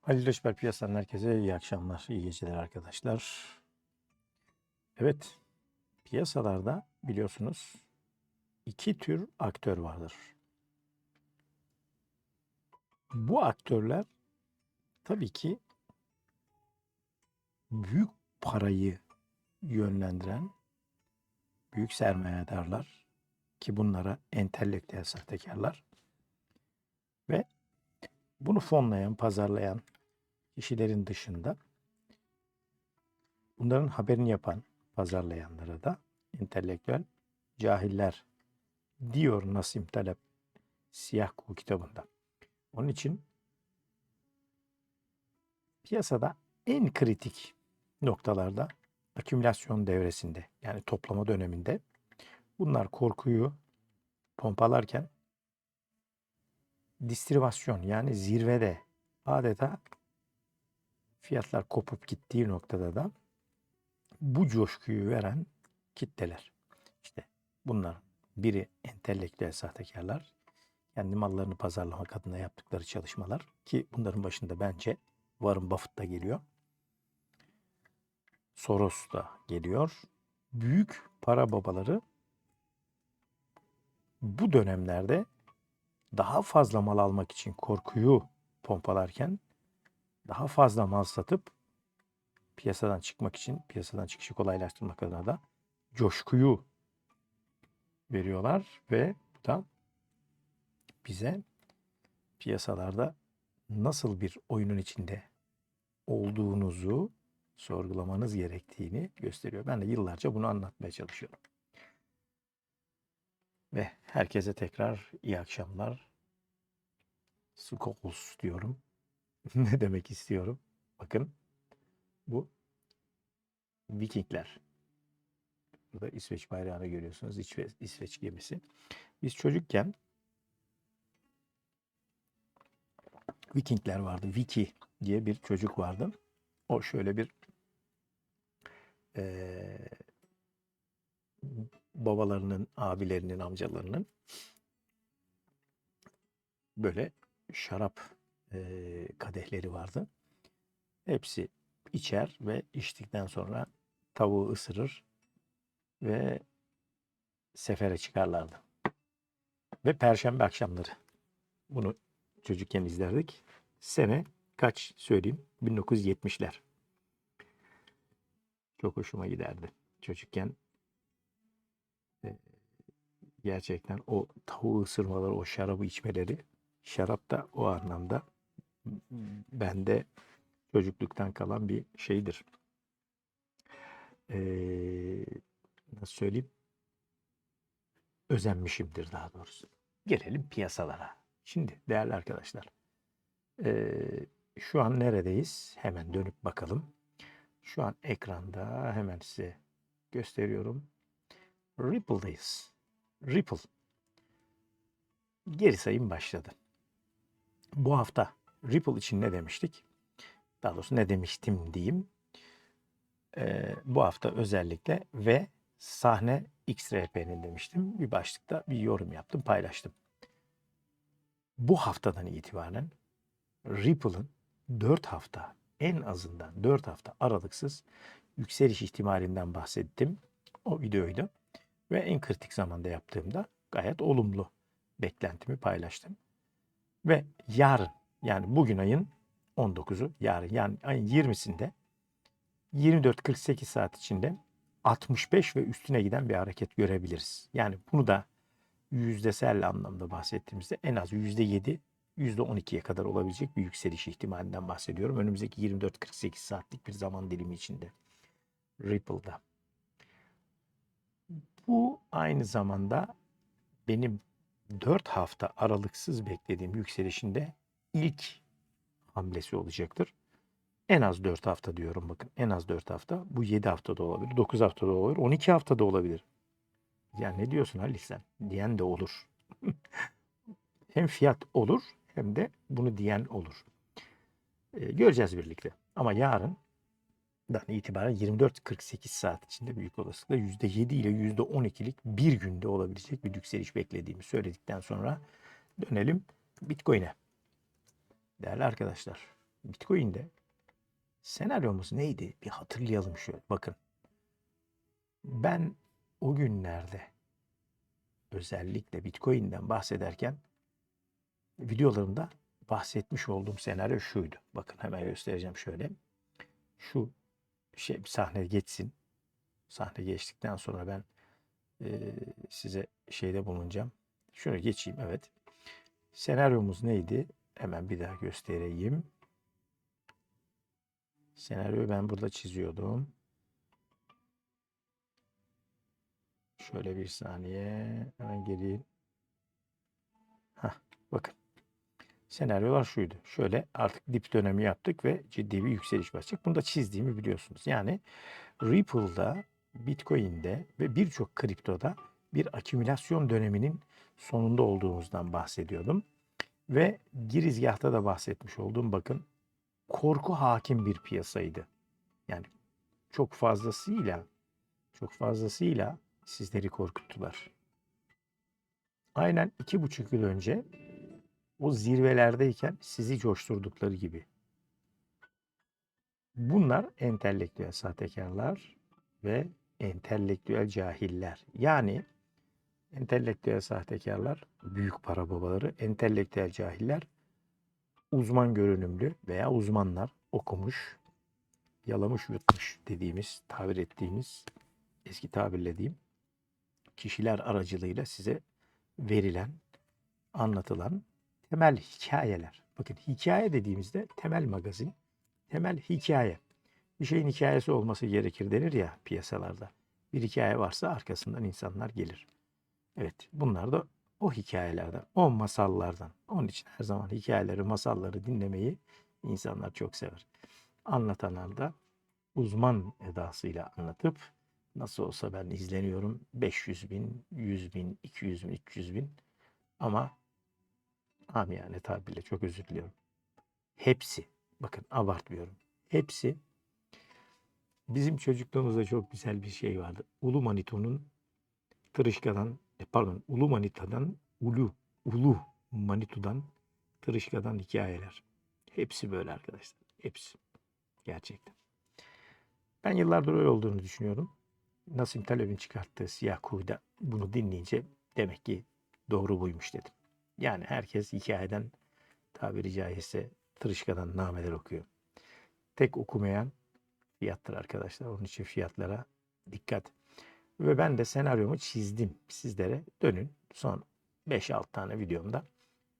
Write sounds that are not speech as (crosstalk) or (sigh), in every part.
Halil Reçber piyasadan herkese iyi akşamlar, iyi geceler arkadaşlar. Evet, piyasalarda biliyorsunuz iki tür aktör vardır. Bu aktörler tabii ki büyük parayı yönlendiren büyük sermayedarlar ki bunlara entelektüel sahtekarlar ve bunu fonlayan, pazarlayan kişilerin dışında bunların haberini yapan, pazarlayanlara da entelektüel cahiller diyor Nasim Talep Siyah Kuğu kitabında. Onun için piyasada en kritik noktalarda akümülasyon devresinde yani toplama döneminde bunlar korkuyu pompalarken distribasyon yani zirvede adeta fiyatlar kopup gittiği noktada da bu coşkuyu veren kitleler. İşte bunlar biri entelektüel sahtekarlar, kendi mallarını pazarlamak adına yaptıkları çalışmalar ki bunların başında bence Warren Buffett da geliyor. Soros da geliyor. Büyük para babaları bu dönemlerde daha fazla mal almak için korkuyu pompalarken daha fazla mal satıp piyasadan çıkmak için piyasadan çıkışı kolaylaştırmak adına da coşkuyu veriyorlar ve bu da bize piyasalarda nasıl bir oyunun içinde olduğunuzu sorgulamanız gerektiğini gösteriyor. Ben de yıllarca bunu anlatmaya çalışıyorum. Ve herkese tekrar iyi akşamlar. Skols diyorum. (laughs) ne demek istiyorum? Bakın bu Vikingler. Burada İsveç bayrağını görüyorsunuz. İsveç, İsveç gemisi. Biz çocukken Vikingler vardı. Viki diye bir çocuk vardı. O şöyle bir eee babalarının, abilerinin, amcalarının böyle şarap eee, kadehleri vardı. Hepsi içer ve içtikten sonra tavuğu ısırır ve sefere çıkarlardı. Ve perşembe akşamları bunu çocukken izlerdik. Sene kaç söyleyeyim? 1970'ler. Çok hoşuma giderdi. Çocukken e, gerçekten o tavuğu ısırmaları, o şarabı içmeleri, şarap da o anlamda bende çocukluktan kalan bir şeydir. Ee, nasıl söyleyeyim? Özenmişimdir daha doğrusu. Gelelim piyasalara. Şimdi değerli arkadaşlar, ee, şu an neredeyiz? Hemen dönüp bakalım. Şu an ekranda hemen size gösteriyorum. Ripple'dayız. Ripple. Geri sayım başladı. Bu hafta Ripple için ne demiştik? Daha doğrusu ne demiştim diyeyim. Ee, bu hafta özellikle ve sahne XRP'nin demiştim. Bir başlıkta bir yorum yaptım, paylaştım. Bu haftadan itibaren Ripple'ın 4 hafta en azından 4 hafta aralıksız yükseliş ihtimalinden bahsettim. O videoydu. Ve en kritik zamanda yaptığımda gayet olumlu beklentimi paylaştım. Ve yarın yani bugün ayın 19'u yarın yani ayın 20'sinde 24-48 saat içinde 65 ve üstüne giden bir hareket görebiliriz. Yani bunu da yüzdesel anlamda bahsettiğimizde en az %7 %12'ye kadar olabilecek bir yükseliş ihtimalinden bahsediyorum. Önümüzdeki 24-48 saatlik bir zaman dilimi içinde. Ripple'da. Bu aynı zamanda benim 4 hafta aralıksız beklediğim yükselişinde ilk hamlesi olacaktır. En az 4 hafta diyorum bakın. En az 4 hafta. Bu 7 haftada olabilir, 9 haftada olabilir, 12 haftada olabilir. Ya ne diyorsun Halil sen? Diyen de olur. (laughs) hem fiyat olur hem de bunu diyen olur. Ee, göreceğiz birlikte. Ama yarın itibaren 24-48 saat içinde büyük olasılıkla %7 ile %12'lik bir günde olabilecek bir yükseliş beklediğimi söyledikten sonra dönelim Bitcoin'e. Değerli arkadaşlar, Bitcoin'de senaryomuz neydi? Bir hatırlayalım şöyle. Bakın. Ben o günlerde özellikle Bitcoin'den bahsederken videolarımda bahsetmiş olduğum senaryo şuydu. Bakın hemen göstereceğim şöyle. Şu şey bir sahne geçsin. Sahne geçtikten sonra ben e, size şeyde bulunacağım. Şunu geçeyim evet. Senaryomuz neydi? Hemen bir daha göstereyim. Senaryoyu ben burada çiziyordum. Şöyle bir saniye. Hemen geleyim. Hah, bakın. Senaryolar şuydu. Şöyle artık dip dönemi yaptık ve ciddi bir yükseliş başlayacak. Bunu da çizdiğimi biliyorsunuz. Yani Ripple'da, Bitcoin'de ve birçok kriptoda bir akümülasyon döneminin sonunda olduğumuzdan bahsediyordum. Ve girizgahta da bahsetmiş olduğum bakın korku hakim bir piyasaydı. Yani çok fazlasıyla çok fazlasıyla sizleri korkuttular. Aynen iki buçuk yıl önce o zirvelerdeyken sizi coşturdukları gibi. Bunlar entelektüel sahtekarlar ve entelektüel cahiller. Yani entelektüel sahtekarlar, büyük para babaları, entelektüel cahiller, uzman görünümlü veya uzmanlar okumuş, yalamış yutmuş dediğimiz, tabir ettiğimiz, eski tabirle diyeyim, kişiler aracılığıyla size verilen, anlatılan temel hikayeler. Bakın hikaye dediğimizde temel magazin, temel hikaye. Bir şeyin hikayesi olması gerekir denir ya piyasalarda. Bir hikaye varsa arkasından insanlar gelir. Evet bunlar da o hikayelerden, o masallardan. Onun için her zaman hikayeleri, masalları dinlemeyi insanlar çok sever. Anlatanlar da uzman edasıyla anlatıp nasıl olsa ben izleniyorum 500 bin, 100 bin, 200 bin, 300 bin ama amiyane tabirle çok özür diliyorum. Hepsi, bakın abartmıyorum. Hepsi bizim çocukluğumuzda çok güzel bir şey vardı. Ulu Manito'nun Tırışka'dan, e, pardon Ulu Manita'dan, Ulu, Ulu Manito'dan Tırışka'dan hikayeler. Hepsi böyle arkadaşlar. Hepsi. Gerçekten. Ben yıllardır öyle olduğunu düşünüyorum. Nasim Taleb'in çıkarttığı Siyah Kuyu'da bunu dinleyince demek ki doğru buymuş dedim. Yani herkes hikayeden tabiri caizse tırışkadan nameler okuyor. Tek okumayan fiyattır arkadaşlar. Onun için fiyatlara dikkat. Ve ben de senaryomu çizdim sizlere. Dönün son 5-6 tane videomda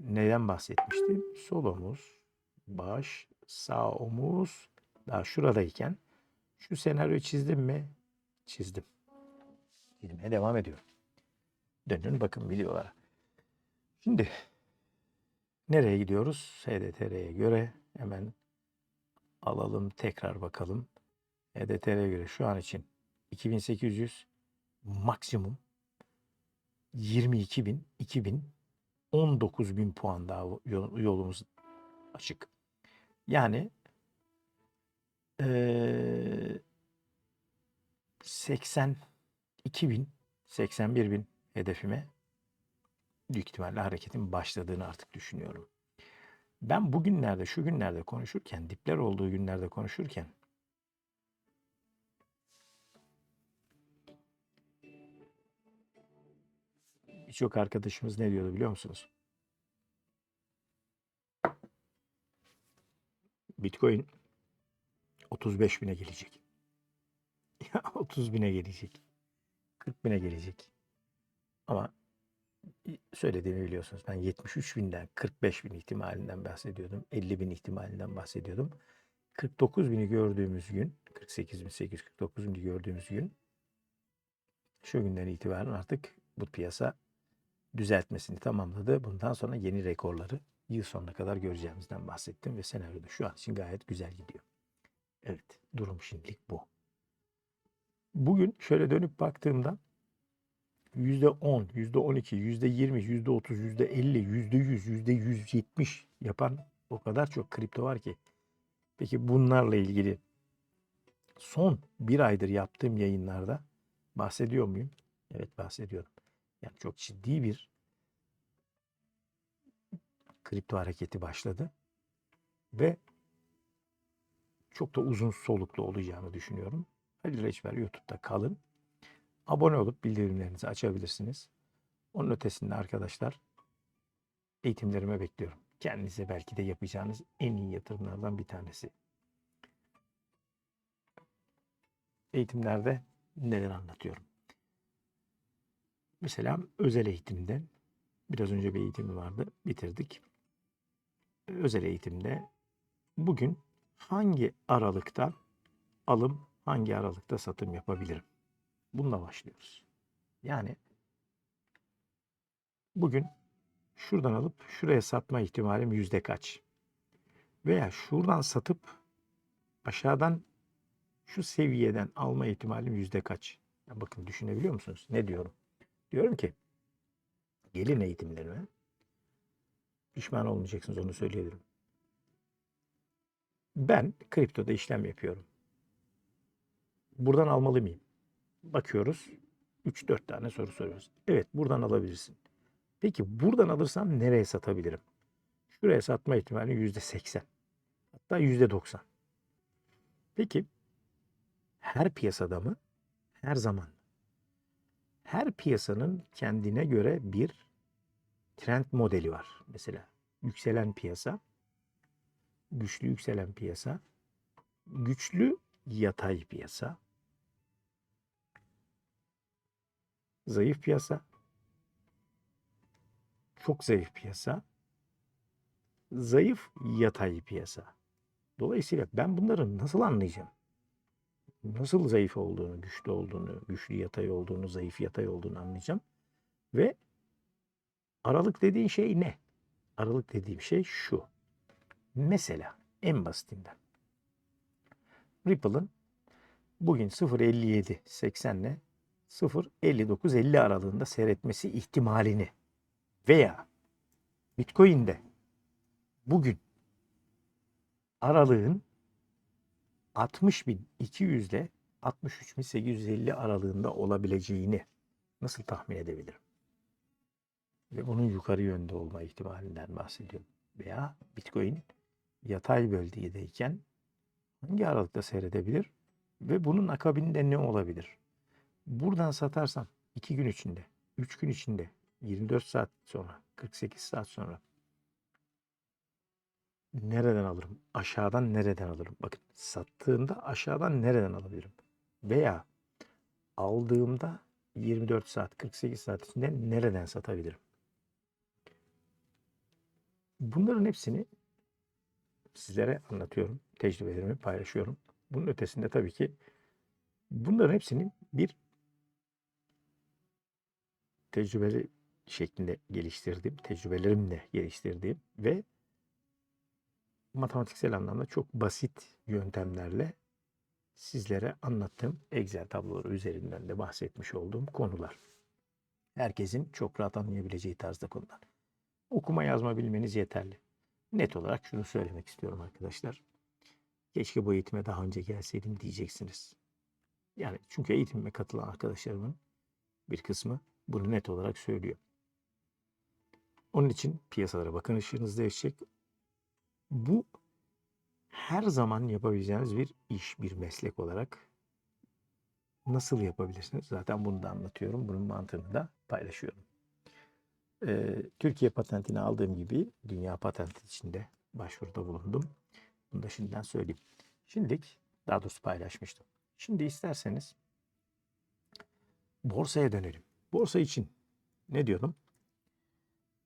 neden bahsetmiştim? Sol omuz, baş, sağ omuz daha şuradayken şu senaryoyu çizdim mi? Çizdim. Çizmeye devam ediyorum. Dönün bakın videolara. Şimdi nereye gidiyoruz? HDTR'ye göre hemen alalım tekrar bakalım. HDTR'ye göre şu an için 2800 maksimum 22 bin, 2 bin, 19 bin puan daha yol- yolumuz açık. Yani eee 82 bin, 81 bin hedefime büyük ihtimalle hareketin başladığını artık düşünüyorum. Ben bugünlerde, şu günlerde konuşurken, dipler olduğu günlerde konuşurken birçok arkadaşımız ne diyordu biliyor musunuz? Bitcoin 35 bine gelecek. (laughs) Ya 30 bine gelecek. 40 bine gelecek. Ama söylediğimi biliyorsunuz. Ben 73 binden 45 bin ihtimalinden bahsediyordum. 50 bin ihtimalinden bahsediyordum. 49 bini gördüğümüz gün, 48 bin 849 bini gördüğümüz gün şu günden itibaren artık bu piyasa düzeltmesini tamamladı. Bundan sonra yeni rekorları yıl sonuna kadar göreceğimizden bahsettim ve senaryoda şu an için gayet güzel gidiyor. Evet, durum şimdilik bu. Bugün şöyle dönüp baktığımda %10, %12, %20, %30, %50, %100, %170 yapan o kadar çok kripto var ki. Peki bunlarla ilgili son bir aydır yaptığım yayınlarda bahsediyor muyum? Evet bahsediyorum. Yani çok ciddi bir kripto hareketi başladı. Ve çok da uzun soluklu olacağını düşünüyorum. Halil Reçber YouTube'da kalın. Abone olup bildirimlerinizi açabilirsiniz. Onun ötesinde arkadaşlar eğitimlerime bekliyorum. Kendinize belki de yapacağınız en iyi yatırımlardan bir tanesi. Eğitimlerde neler anlatıyorum? Mesela özel eğitimde biraz önce bir eğitimi vardı. Bitirdik. Özel eğitimde bugün hangi aralıkta alım, hangi aralıkta satım yapabilirim? Bununla başlıyoruz. Yani bugün şuradan alıp şuraya satma ihtimalim yüzde kaç? Veya şuradan satıp aşağıdan şu seviyeden alma ihtimalim yüzde kaç? Ya bakın düşünebiliyor musunuz? Ne diyorum? Diyorum ki gelin eğitimlerime pişman olmayacaksınız onu söyleyebilirim. Ben kriptoda işlem yapıyorum. Buradan almalı mıyım? Bakıyoruz. 3-4 tane soru soruyoruz. Evet buradan alabilirsin. Peki buradan alırsam nereye satabilirim? Şuraya satma ihtimali %80. Hatta %90. Peki her piyasada mı? Her zaman. Her piyasanın kendine göre bir trend modeli var. Mesela yükselen piyasa, güçlü yükselen piyasa, güçlü yatay piyasa, zayıf piyasa, çok zayıf piyasa, zayıf yatay piyasa. Dolayısıyla ben bunları nasıl anlayacağım? Nasıl zayıf olduğunu, güçlü olduğunu, güçlü yatay olduğunu, zayıf yatay olduğunu anlayacağım. Ve aralık dediğin şey ne? Aralık dediğim şey şu. Mesela en basitinden. Ripple'ın bugün 0.57 80 ile 0.59 50 aralığında seyretmesi ihtimalini veya Bitcoin'de bugün aralığın 60.200 ile 63.850 aralığında olabileceğini nasıl tahmin edebilirim? Ve bunun yukarı yönde olma ihtimalinden bahsediyorum. Veya Bitcoin yatay bölgedeyken hangi aralıkta seyredebilir ve bunun akabinde ne olabilir? Buradan satarsam 2 gün içinde, 3 gün içinde, 24 saat sonra, 48 saat sonra nereden alırım? Aşağıdan nereden alırım? Bakın sattığımda aşağıdan nereden alabilirim? Veya aldığımda 24 saat, 48 saat içinde nereden satabilirim? Bunların hepsini sizlere anlatıyorum. Tecrübelerimi paylaşıyorum. Bunun ötesinde tabii ki bunların hepsinin bir tecrübeli şeklinde geliştirdiğim, tecrübelerimle geliştirdiğim ve matematiksel anlamda çok basit yöntemlerle sizlere anlattığım Excel tabloları üzerinden de bahsetmiş olduğum konular. Herkesin çok rahat anlayabileceği tarzda konular. Okuma yazma bilmeniz yeterli. Net olarak şunu söylemek istiyorum arkadaşlar. Keşke bu eğitime daha önce gelseydim diyeceksiniz. Yani çünkü eğitimime katılan arkadaşlarımın bir kısmı bunu net olarak söylüyor. Onun için piyasalara bakın ışığınız değişecek. Bu her zaman yapabileceğiniz bir iş, bir meslek olarak nasıl yapabilirsiniz? Zaten bunu da anlatıyorum. Bunun mantığını da paylaşıyorum. Ee, Türkiye patentini aldığım gibi dünya patenti içinde başvuruda bulundum. Bunu da şimdiden söyleyeyim. Şimdilik daha doğrusu paylaşmıştım. Şimdi isterseniz borsaya dönelim. Borsa için ne diyordum?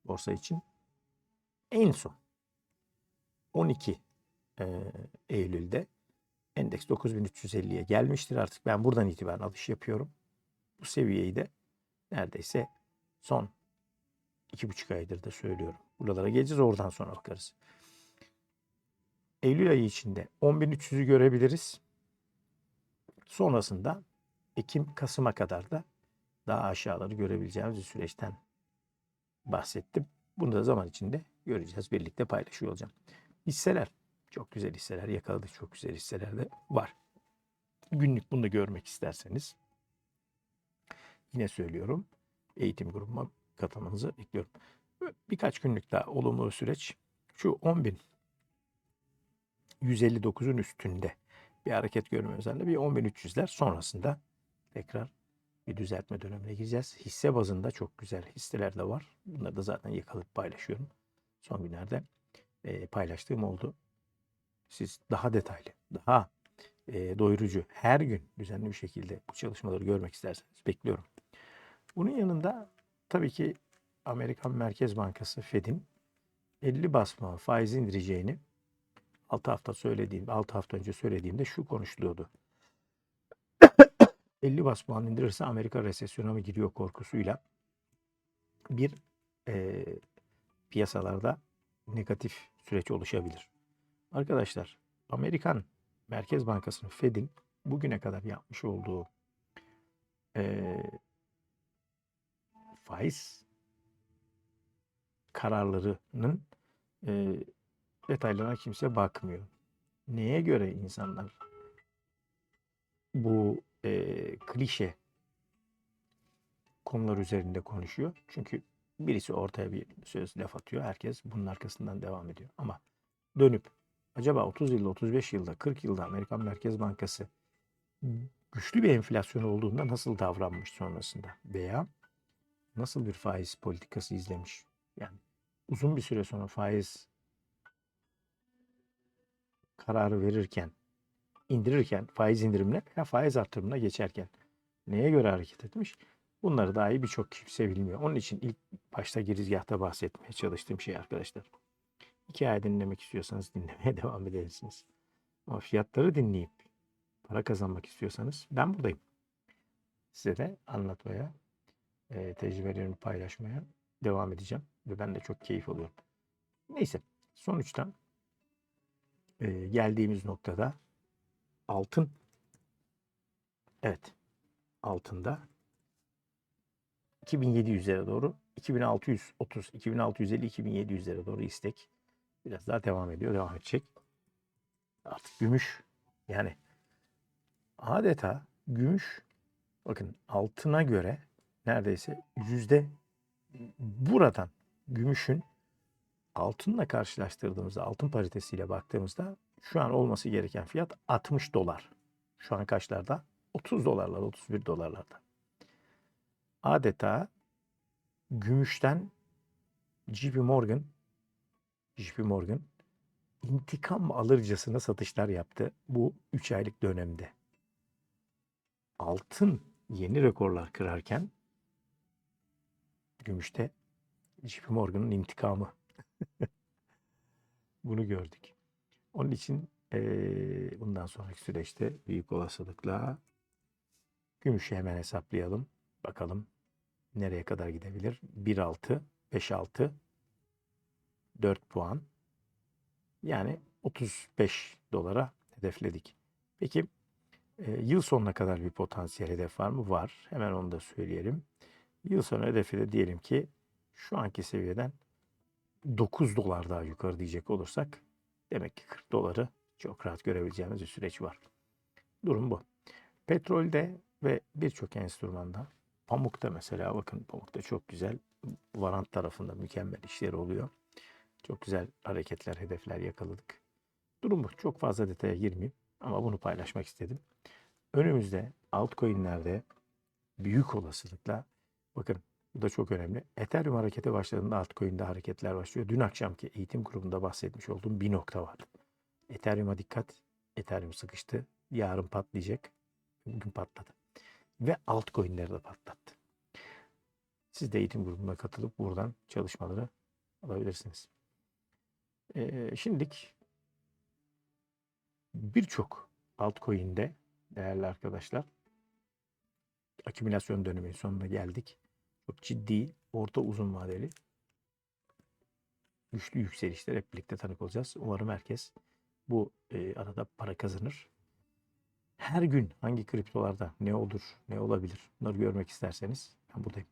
Borsa için en son 12 e, Eylül'de endeks 9350'ye gelmiştir. Artık ben buradan itibaren alış yapıyorum. Bu seviyeyi de neredeyse son iki buçuk aydır da söylüyorum. Buralara geleceğiz oradan sonra bakarız. Eylül ayı içinde 10.300'ü görebiliriz. Sonrasında Ekim, Kasım'a kadar da daha aşağıları görebileceğimiz bir süreçten bahsettim. Bunu da zaman içinde göreceğiz. Birlikte paylaşıyor olacağım. Hisseler. Çok güzel hisseler yakaladık. Çok güzel hisseler de var. Günlük bunu da görmek isterseniz yine söylüyorum. Eğitim grubuma katılmanızı bekliyorum. Birkaç günlük daha olumlu süreç. Şu 10 bin 159'un üstünde bir hareket görme özelliğinde bir 10.300'ler sonrasında tekrar bir düzeltme dönemine gireceğiz. Hisse bazında çok güzel hisseler de var. Bunları da zaten yakalayıp paylaşıyorum. Son günlerde e, paylaştığım oldu. Siz daha detaylı, daha e, doyurucu, her gün düzenli bir şekilde bu çalışmaları görmek isterseniz bekliyorum. Bunun yanında tabii ki Amerikan Merkez Bankası Fed'in 50 basma faiz indireceğini 6 hafta söylediğim, 6 hafta önce söylediğimde şu konuşuluyordu. 50 bas puan indirirse Amerika resesyona mı giriyor korkusuyla bir e, piyasalarda negatif süreç oluşabilir. Arkadaşlar Amerikan Merkez Bankası'nın Fed'in bugüne kadar yapmış olduğu e, faiz kararlarının e, detaylarına kimse bakmıyor. Neye göre insanlar bu e, klişe konular üzerinde konuşuyor? Çünkü birisi ortaya bir söz laf atıyor. Herkes bunun arkasından devam ediyor. Ama dönüp acaba 30 yılda, 35 yılda, 40 yılda Amerikan Merkez Bankası güçlü bir enflasyon olduğunda nasıl davranmış sonrasında veya nasıl bir faiz politikası izlemiş? Yani uzun bir süre sonra faiz kararı verirken, indirirken, faiz indirimine veya faiz artırımına geçerken neye göre hareket etmiş? Bunları dahi birçok kimse bilmiyor. Onun için ilk başta girizgahta bahsetmeye çalıştığım şey arkadaşlar. Hikaye dinlemek istiyorsanız dinlemeye (laughs) devam edebilirsiniz. Ama fiyatları dinleyip para kazanmak istiyorsanız ben buradayım. Size de anlatmaya, e, tecrübelerimi paylaşmaya devam edeceğim. Ve ben de çok keyif alıyorum. Neyse sonuçta e, geldiğimiz noktada altın evet altında 2700'lere doğru 2630, 2650, 2700'lere doğru istek biraz daha devam ediyor, devam edecek. Artık gümüş yani adeta gümüş bakın altına göre neredeyse yüzde buradan gümüşün altınla karşılaştırdığımızda altın paritesiyle baktığımızda şu an olması gereken fiyat 60 dolar. Şu an kaçlarda? 30 dolarlar, 31 dolarlarda. Adeta gümüşten JP Morgan JP Morgan intikam alırcasına satışlar yaptı bu 3 aylık dönemde. Altın yeni rekorlar kırarken gümüşte JP Morgan'ın intikamı. (laughs) Bunu gördük. Onun için bundan sonraki süreçte büyük olasılıkla gümüşü hemen hesaplayalım. Bakalım nereye kadar gidebilir? 1.6, 5.6, 4 puan. Yani 35 dolara hedefledik. Peki e, yıl sonuna kadar bir potansiyel hedef var mı? Var. Hemen onu da söyleyelim. Yıl sonu hedefi de diyelim ki şu anki seviyeden 9 dolar daha yukarı diyecek olursak demek ki 40 doları çok rahat görebileceğimiz bir süreç var. Durum bu. Petrolde ve birçok enstrümanda pamukta mesela bakın pamukta çok güzel varant tarafında mükemmel işleri oluyor. Çok güzel hareketler, hedefler yakaladık. Durum bu. Çok fazla detaya girmeyeyim ama bunu paylaşmak istedim. Önümüzde altcoin'lerde büyük olasılıkla bakın bu da çok önemli. Ethereum harekete başladığında altcoin'de hareketler başlıyor. Dün akşamki eğitim grubunda bahsetmiş olduğum bir nokta var. Ethereum'a dikkat. Ethereum sıkıştı. Yarın patlayacak. Bugün patladı. Ve altcoin'leri de patlattı. Siz de eğitim grubuna katılıp buradan çalışmaları alabilirsiniz. Ee, şimdilik birçok altcoin'de değerli arkadaşlar akümülasyon döneminin sonuna geldik. Çok ciddi, orta uzun vadeli güçlü yükselişler hep birlikte tanık olacağız. Umarım herkes bu e, arada para kazanır. Her gün hangi kriptolarda ne olur, ne olabilir bunları görmek isterseniz ben buradayım.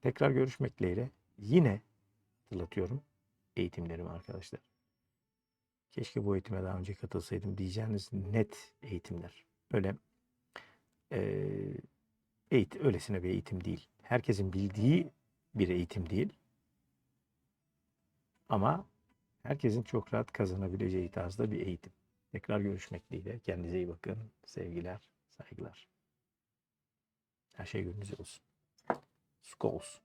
Tekrar görüşmek dileğiyle yine hatırlatıyorum eğitimlerimi arkadaşlar. Keşke bu eğitime daha önce katılsaydım diyeceğiniz net eğitimler. Öyle e, eğitim, öylesine bir eğitim değil. Herkesin bildiği bir eğitim değil. Ama herkesin çok rahat kazanabileceği tarzda bir eğitim. Tekrar görüşmek dileğiyle. Kendinize iyi bakın. Sevgiler, saygılar. Her şey gönlünüzce olsun. Skols.